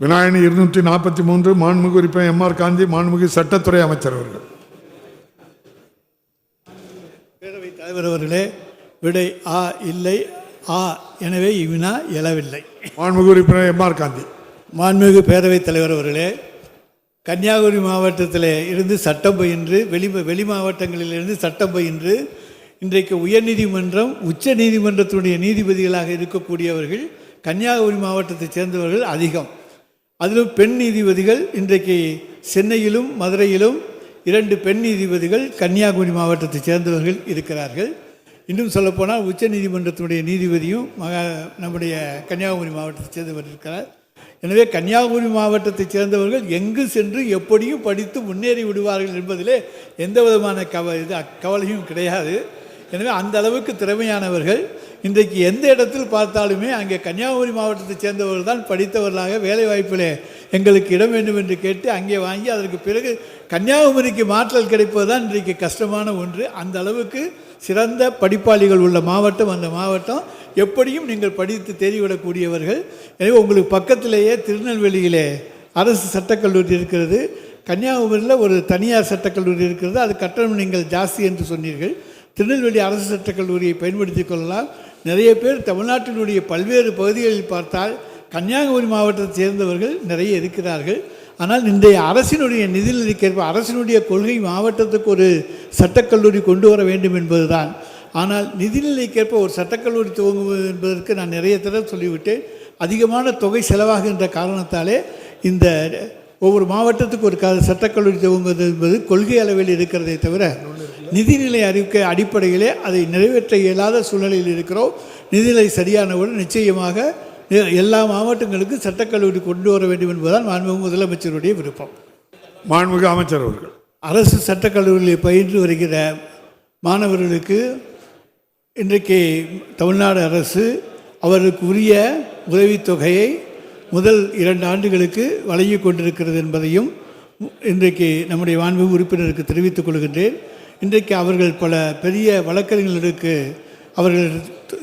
விநாயகன் இருநூற்றி நாற்பத்தி மூன்று மாண்புமிகு உறுப்பினர் எம் ஆர் காந்தி மாண்புமிகு சட்டத்துறை அமைச்சர் அவர்கள். பேரவைத் தலைவர் அவர்களே விடை ஆ இல்லை ஆ எனவே இவ்வினா எழவில்லை. மாண்புமிகு உறுப்பினர் எம் ஆர் காந்தி. மாண்புமிகு பேரவைத் தலைவர் அவர்களே கன்னியாகுமரி மாவட்டத்தில் இருந்து சட்டம் பயின்று வெளி வெளி மாவட்டங்களிலிருந்து சட்டம் பயின்று இன்றைக்கு உயர்நீதிமன்றம் உச்ச நீதிமன்றத்தினுடைய நீதிபதிகளாக இருக்கக்கூடியவர்கள் கன்னியாகுமரி மாவட்டத்தைச் சேர்ந்தவர்கள் அதிகம். அதிலும் பெண் நீதிபதிகள் இன்றைக்கு சென்னையிலும் மதுரையிலும் இரண்டு பெண் நீதிபதிகள் கன்னியாகுமரி மாவட்டத்தைச் சேர்ந்தவர்கள் இருக்கிறார்கள். இன்னும் சொல்லப்போனால் உச்ச நீதிமன்றத்தினுடைய நீதிபதியும் மகா நம்முடைய கன்னியாகுமரி மாவட்டத்தைச் சேர்ந்தவர் இருக்கிறார். எனவே கன்னியாகுமரி மாவட்டத்தைச் சேர்ந்தவர்கள் எங்கு சென்று எப்படியும் படித்து முன்னேறி விடுவார்கள் என்பதிலே எந்த விதமான கவ இது கவலையும் கிடையாது. எனவே அந்த அளவுக்கு திறமையானவர்கள் இன்றைக்கு எந்த இடத்தில் பார்த்தாலுமே அங்கே கன்னியாகுமரி மாவட்டத்தைச் சேர்ந்தவர்கள் தான் படித்தவர்களாக வேலைவாய்ப்பிலே எங்களுக்கு இடம் வேண்டும் என்று கேட்டு அங்கே வாங்கி அதற்கு பிறகு கன்னியாகுமரிக்கு மாற்றல் கிடைப்பது தான் இன்றைக்கு கஷ்டமான ஒன்று. அந்த அளவுக்கு சிறந்த படிப்பாளிகள் உள்ள மாவட்டம் அந்த மாவட்டம். எப்படியும் நீங்கள் படித்து தெரிவிடக்கூடியவர்கள் எனவே உங்களுக்கு பக்கத்திலேயே திருநெல்வேலியிலே அரசு சட்டக்கல்லூரி இருக்கிறது. கன்னியாகுமரியில் ஒரு தனியார் சட்டக்கல்லூரி இருக்கிறது. அது கட்டணம் நீங்கள் ஜாஸ்தி என்று சொன்னீர்கள். திருநெல்வேலி அரசு சட்டக்கல்லூரியை பயன்படுத்திக் கொள்ளலாம். நிறைய பேர் தமிழ்நாட்டினுடைய பல்வேறு பகுதிகளில் பார்த்தால் கன்னியாகுமரி மாவட்டத்தை சேர்ந்தவர்கள் நிறைய இருக்கிறார்கள். ஆனால் இன்றைய அரசினுடைய நிதிநிலைக்கேற்ப அரசினுடைய கொள்கை மாவட்டத்துக்கு ஒரு சட்டக்கல்லூரி கொண்டு வர வேண்டும் என்பதுதான். ஆனால் நிதிநிலைக்கேற்ப ஒரு சட்டக்கல்லூரி துவங்குவது என்பதற்கு நான் நிறைய தடவை சொல்லிவிட்டேன். அதிகமான தொகை செலவாகின்ற காரணத்தாலே இந்த ஒவ்வொரு மாவட்டத்துக்கு ஒரு க சட்டக்கல்லூரி துவங்குவது என்பது கொள்கை அளவில் இருக்கிறதே தவிர நிதிநிலை அறிக்கை அடிப்படையிலே அதை நிறைவேற்ற இயலாத சூழ்நிலையில் இருக்கிறோம். நிதிநிலை சரியானவுடன் நிச்சயமாக எல்லா மாவட்டங்களுக்கும் சட்டக்கல்லூரி கொண்டு வர வேண்டும் என்பதுதான் மாண்புமிகு முதலமைச்சருடைய விருப்பம். மாண்புமிகு அமைச்சர் அவர்கள். அரசு சட்டக்கல்லூரியில் பயின்று வருகிற மாணவர்களுக்கு இன்றைக்கு தமிழ்நாடு அரசு அவர்களுக்கு உரிய உதவித்தொகையை முதல் இரண்டு ஆண்டுகளுக்கு வழங்கி கொண்டிருக்கிறது என்பதையும் இன்றைக்கு நம்முடைய மாண்புமிகு உறுப்பினருக்கு தெரிவித்துக் கொள்கின்றேன். இன்றைக்கு அவர்கள் பல பெரிய வழக்கறிஞர்களுக்கு அவர்கள்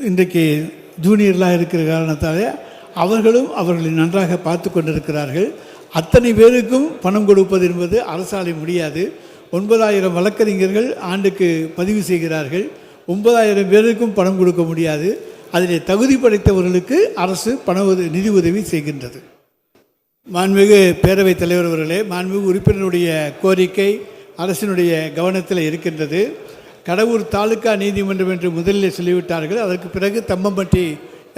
இன்றைக்கு ஜூனியர்லாம் இருக்கிற காரணத்தாலே அவர்களும் அவர்களை நன்றாக பார்த்து கொண்டிருக்கிறார்கள். அத்தனை பேருக்கும் பணம் கொடுப்பது என்பது அரசாலை முடியாது. ஒன்பதாயிரம் வழக்கறிஞர்கள் ஆண்டுக்கு பதிவு செய்கிறார்கள். ஒன்பதாயிரம் பேருக்கும் பணம் கொடுக்க முடியாது. அதிலே தகுதி படைத்தவர்களுக்கு அரசு பண உதவி நிதி உதவி செய்கின்றது. மாண்புமிகு பேரவைத் தலைவர் அவர்களே மாண்புமிகு உறுப்பினருடைய கோரிக்கை அரசினுடைய கவனத்தில் இருக்கின்றது. கடவுர் தாலுகா நீதிமன்றம் என்று முதலில் சொல்லிவிட்டார்கள். அதற்கு பிறகு தம்மம்பட்டி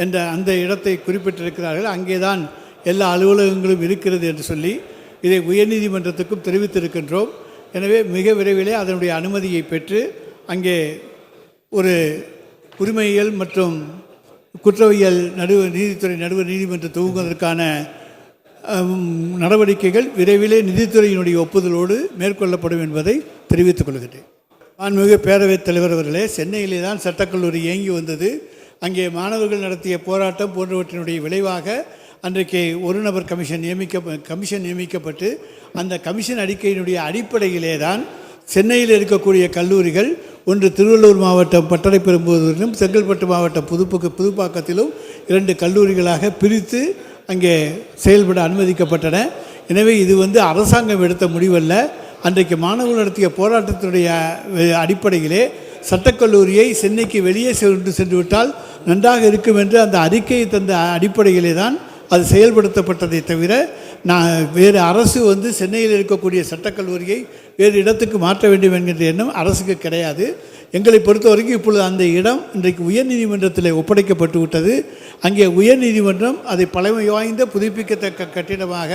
என்ற அந்த இடத்தை குறிப்பிட்டிருக்கிறார்கள். அங்கேதான் எல்லா அலுவலகங்களும் இருக்கிறது என்று சொல்லி இதை உயர்நீதிமன்றத்துக்கும் தெரிவித்திருக்கின்றோம். எனவே மிக விரைவிலே அதனுடைய அனுமதியை பெற்று அங்கே ஒரு உரிமையியல் மற்றும் குற்றவியல் நடுவர் நீதித்துறை நடுவர் நீதிமன்றம் துவங்குவதற்கான நடவடிக்கைகள் விரைவிலே நிதித்துறையினுடைய ஒப்புதலோடு மேற்கொள்ளப்படும் என்பதை தெரிவித்துக் கொள்கிறேன் மாண்புமிகு பேரவைத் தலைவர் அவர்களே சென்னையிலே தான் சட்டக்கல்லூரி இயங்கி வந்தது. அங்கே மாணவர்கள் நடத்திய போராட்டம் போன்றவற்றினுடைய விளைவாக அன்றைக்கு ஒரு நபர் கமிஷன் நியமிக்க கமிஷன் நியமிக்கப்பட்டு அந்த கமிஷன் அறிக்கையினுடைய அடிப்படையிலே தான் சென்னையில் இருக்கக்கூடிய கல்லூரிகள் ஒன்று திருவள்ளூர் மாவட்டம் பட்டறைப்பெரும்புதூரிலும் செங்கல்பட்டு மாவட்டம் புதுப்புக்கு புதுப்பாக்கத்திலும் இரண்டு கல்லூரிகளாக பிரித்து அங்கே செயல்பட அனுமதிக்கப்பட்டன. எனவே இது வந்து அரசாங்கம் எடுத்த முடிவல்ல. அன்றைக்கு மாணவர்கள் நடத்திய போராட்டத்தினுடைய அடிப்படையிலே சட்டக்கல்லூரியை சென்னைக்கு வெளியே சென்று சென்று விட்டால் நன்றாக இருக்கும் என்று அந்த அறிக்கையை தந்த அடிப்படையிலே தான் அது செயல்படுத்தப்பட்டதை தவிர நான் வேறு அரசு வந்து சென்னையில் இருக்கக்கூடிய சட்டக்கல்லூரியை வேறு இடத்துக்கு மாற்ற வேண்டும் என்கின்ற எண்ணம் அரசுக்கு கிடையாது. எங்களை பொறுத்த வரைக்கும் இப்பொழுது அந்த இடம் இன்றைக்கு உயர்நீதிமன்றத்தில் ஒப்படைக்கப்பட்டு விட்டது அங்கே உயர்நீதிமன்றம் அதை பழமை வாய்ந்த புதுப்பிக்கத்தக்க கட்டிடமாக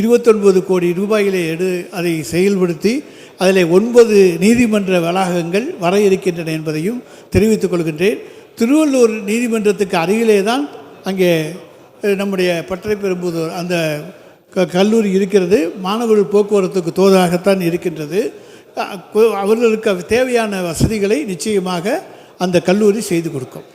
இருபத்தொன்பது கோடி ரூபாயிலே எடு அதை செயல்படுத்தி அதில் ஒன்பது நீதிமன்ற வளாகங்கள் வர இருக்கின்றன என்பதையும் தெரிவித்துக் கொள்கின்றேன். திருவள்ளூர் நீதிமன்றத்துக்கு அருகிலே தான் அங்கே நம்முடைய பற்றை பெறும்போது அந்த க கல்லூரி இருக்கிறது. மாணவர்கள் போக்குவரத்துக்கு தோதாகத்தான் இருக்கின்றது. அவர்களுக்கு தேவையான வசதிகளை நிச்சயமாக அந்த கல்லூரி செய்து கொடுக்கும்.